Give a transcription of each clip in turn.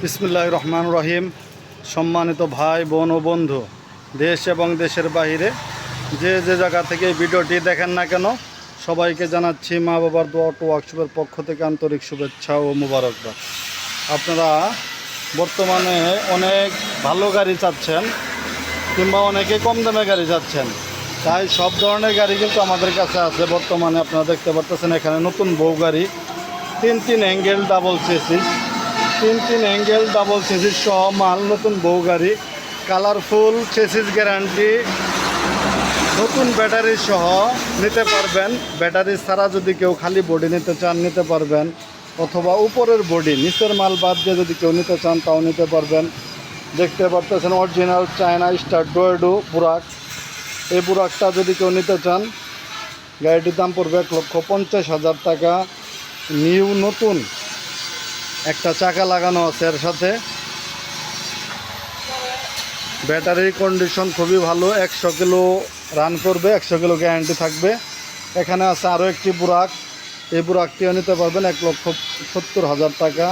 বিসমুল্লাহ রহমান রহিম। সম্মানিত ভাই, বোন ও বন্ধু, দেশ এবং দেশের বাইরে যে যে জায়গা থেকে ভিডিওটি দেখেন না কেন, সবাইকে জানাচ্ছি মা বাবার দোয়া টু ওয়ার্কশপের পক্ষ থেকে আন্তরিক শুভেচ্ছা ও মুবারকবাদ। আপনারা বর্তমানে অনেক ভালো গাড়ি চাচ্ছেন কিংবা অনেকে কম দামে গাড়ি চাচ্ছেন। তাই সব ধরনের গাড়ি কিন্তু আমাদের কাছে আছে। বর্তমানে আপনারা দেখতে পারতেছেন এখানে নতুন বউ গাড়ি, তিন তিন অ্যাঙ্গেল, ডাবল চেসিস তিন তিন অ্যাঙ্গেল ডাবল চেসিস সহ মাল, নতুন বউ গাড়ি কালারফুল চেসিস গ্যারান্টি নতুন ব্যাটারি সহ নিতে পারবেন। ব্যাটারি ছাড়া যদি কেউ খালি বডি নিতে চান, নিতে পারবেন। অথবা উপরের বডি নিচের মাল বাদ দিয়ে যদি কেউ নিতে চান, তাও নিতে পারবেন। দেখতে পারতেছেন অরিজিনাল চায়না স্টার ডোয়েডো বুরাক। এই বুরাকটা যদি কেউ নিতে চান, গাড়িটির দাম পড়বে এক লক্ষ পঞ্চাশ হাজার টাকা। নিউ, নতুন। একটা চাকা লাগানো আছে এর সাথে। ব্যাটারির কন্ডিশন খুবই ভালো, একশো কিলো রান করবে, একশো কিলো গ্যারান্টি থাকবে। এখানে আছে আরও একটি বুরাক, এই বুরাকটিও নিতে পারবেন এক লক্ষ সত্তর হাজার টাকা।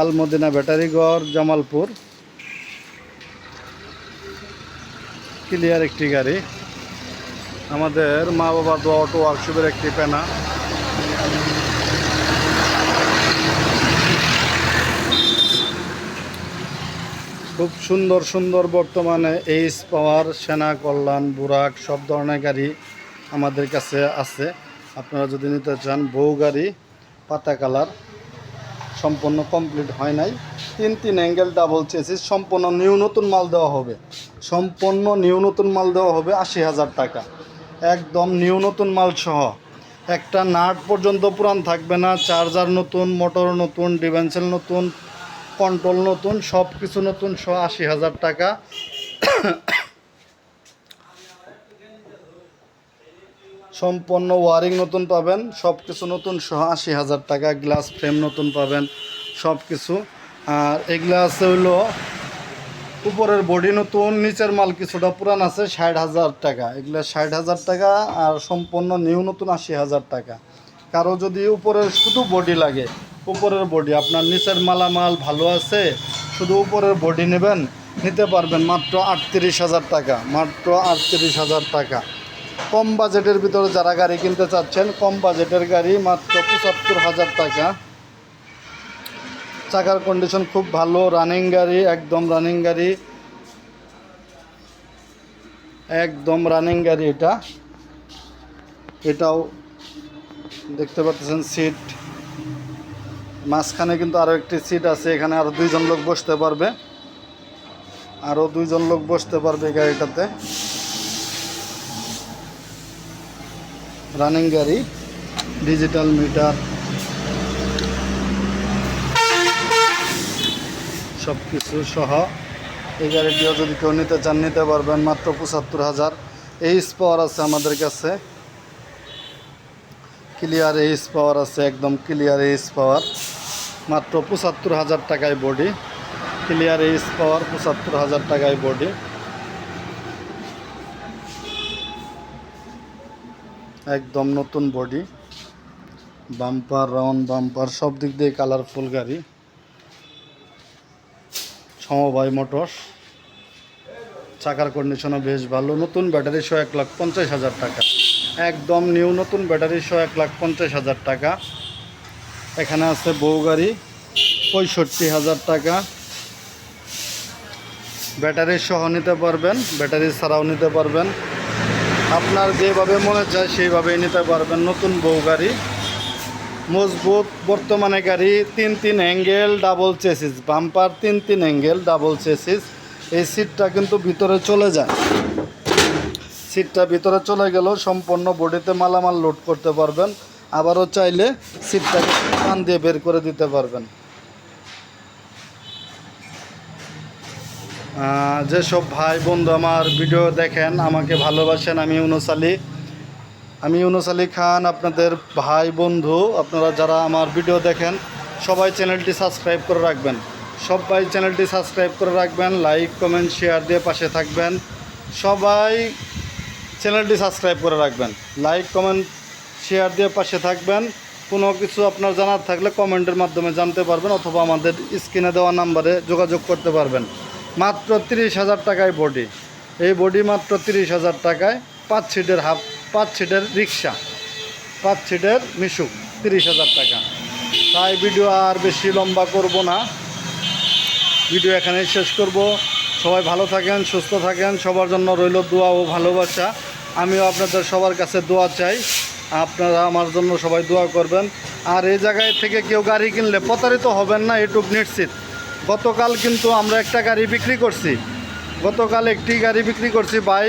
আলমদিনা ব্যাটারিগড় জামালপুর। ক্লিয়ার একটি গাড়ি। আমাদের মা বাবা দোয়া অটো ওয়ার্কশপের একটি পেনা। খুব সুন্দর সুন্দর বর্তমানে এইচ পাওয়ার সেনা কল্যাণ বুরাক সব ধরনের গাড়ি আমাদের কাছে আছে। আপনারা যদি নিতে চান বউ গাড়ি, পাতা কালার, সম্পূর্ণ কমপ্লিট হয় নাই। তিন তিন অ্যাঙ্গেল ডাবল চেসিস সম্পূর্ণ নিউ নতুন মাল দেওয়া হবে। সম্পূর্ণ নিউ নতুন মাল দেওয়া হবে আশি হাজার টাকা। একদম নিউ নতুন মাল সহ। একটা নাট পর্যন্ত পুরান থাকবে না চার্জার নতুন মোটর নতুন ডিভেন্সেল নতুন কন্ট্রোল নতুন সব কিছু নতুন সহ আশি হাজার টাকা। সম্পূর্ণ ওয়ারিং নতুন পাবেন সব কিছু নতুন সহ আশি হাজার টাকা, গ্লাস ফ্রেম নতুন পাবেন সব কিছু আর এগুলা আছে হইল, উপরের বডি নতুন, নিচের মাল কিছুটা পুরান আছে, ষাট হাজার টাকা। এগুলো ষাট হাজার টাকা, আর সম্পূর্ণ নিউ নতুন, আশি হাজার টাকা। কারও যদি উপরের শুধু বডি লাগে উপরের বডি আপনার নিচের মালামাল ভালো আছে? শুধু উপরের বডি নেবেন, নিতে পারবেন মাত্র আটত্রিশ হাজার টাকা, মাত্র আটত্রিশ হাজার টাকা। কম বাজেটের ভিতরে যারা গাড়ি কিনতে চাচ্ছেন, কম বাজেটের গাড়ি মাত্র পঁচাত্তর হাজার টাকা। চাকার কন্ডিশন খুব ভালো রানিং গাড়ি, একদম রানিং গাড়ি। একদম রানিং গাড়ি এটা। এটাও দেখতে পাচ্ছেন সিট মাঝখানে কিন্তু আরও একটি সিট আছে, এখানে আরও দুইজন লোক বসতে পারবে। আরও দুইজন লোক বসতে পারবে গাড়িটাতে। রানিং গাড়ি ডিজিটাল মিটার সব কিছু সহ এই গাড়িটিও যদি কেউ নিতে চান, নিতে পারবেন মাত্র পঁচাত্তর হাজার। এইচ পাওয়ার আছে আমাদের কাছে। ক্লিয়ার এইচ পাওয়ার আছে, একদম ক্লিয়ার এইচ পাওয়ার মাত্র পঁচাত্তর হাজার টাকায় বডি ক্লিয়ার এইচ পাওয়ার পঁচাত্তর হাজার টাকায় বডি একদম নতুন বডি বাম্পার রাউন্ড বাম্পার সব দিক দিয়ে কালারফুল গাড়ি। সমবায় মোটরস চাকার কন্ডিশনও বেশ ভালো। নতুন ব্যাটারি সহ এক লাখ পঞ্চাশ হাজার টাকা। একদম নিউ নতুন ব্যাটারি সহ এক লাখ পঞ্চাশ হাজার টাকা। এখানে আছে বউ গাড়ি, পঁয়ষট্টি হাজার টাকা। ব্যাটারি সহ নিতে পারবেন, ব্যাটারি ছাড়াও নিতে পারবেন। আপনার যেভাবে মনে চায় সেইভাবেই নিতে পারবেন নতুন বউ গাড়ি। মজবুত বর্তমানে গাড়ি তিন তিন অ্যাঙ্গেল, ডাবল চেসিস, বাম্পার তিন তিন অ্যাঙ্গেল, ডাবল চেসিস। এই সিটটা কিন্তু ভিতরে চলে যায়। সিটটা ভিতরে চলে গেলেও সম্পূর্ণ বডিতে মালামাল লোড করতে পারবেন। আবারও চাইলে সিটটাকে টান দিয়ে বের করে দিতে পারবেন। যেসব ভাই বন্ধু আমার ভিডিও দেখেন, আমাকে ভালোবাসেন, আমি ইউনুস আলী। আমি ইউনুস আলী খান, আপনাদের ভাই বন্ধু। আপনারা যারা আমার ভিডিও দেখেন, সবাই চ্যানেলটি সাবস্ক্রাইব করে রাখবেন। সবাই চ্যানেলটি সাবস্ক্রাইব করে রাখবেন, লাইক, কমেন্ট, শেয়ার দিয়ে পাশে থাকবেন। সবাই চ্যানেলটি সাবস্ক্রাইব করে রাখবেন, লাইক, কমেন্ট শেয়ার দিয়ে পাশে থাকবেন। কোনো কিছু আপনার জানার থাকলে কমেন্টের মাধ্যমে জানতে পারবেন অথবা আমাদের স্ক্রিনে দেওয়া নাম্বারে যোগাযোগ করতে পারবেন। মাত্র তিরিশ হাজার টাকায় বডি। এই বডি মাত্র তিরিশ হাজার টাকায় পাঁচ সিটের হাফ, পাঁচ সিটের রিক্সা, পাঁচ সিটের মিশুক, তিরিশ হাজার টাকা। তাই ভিডিও আর বেশি লম্বা করব না। ভিডিও এখানেই শেষ করব। সবাই ভালো থাকেন, সুস্থ থাকেন, সবার জন্য রইল দোয়া ও ভালোবাসা। আমিও আপনাদের সবার কাছে দোয়া চাই। আপনারা আমার জন্য সবাই দোয়া করবেন। আর এই জায়গায় থেকে কেউ গাড়ি কিনলে প্রতারিত হবেন না, এটুক নিশ্চিত। গতকাল কিন্তু আমরা একটা গাড়ি বিক্রি করছি। গতকাল একটি গাড়ি বিক্রি করছি, ভাই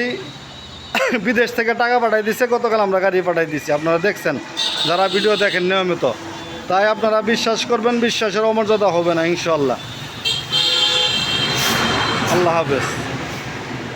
বিদেশ থেকে টাকা পাঠাই দিছে, গতকাল আমরা গাড়ি পাঠাই দিছি। আপনারা দেখছেন, যারা ভিডিও দেখেন নিয়মিত। তাই আপনারা বিশ্বাস করবেন, বিশ্বাসের অমর্যাদা হবে না ইনশাল্লাহ আল্লাহ হাফেজ।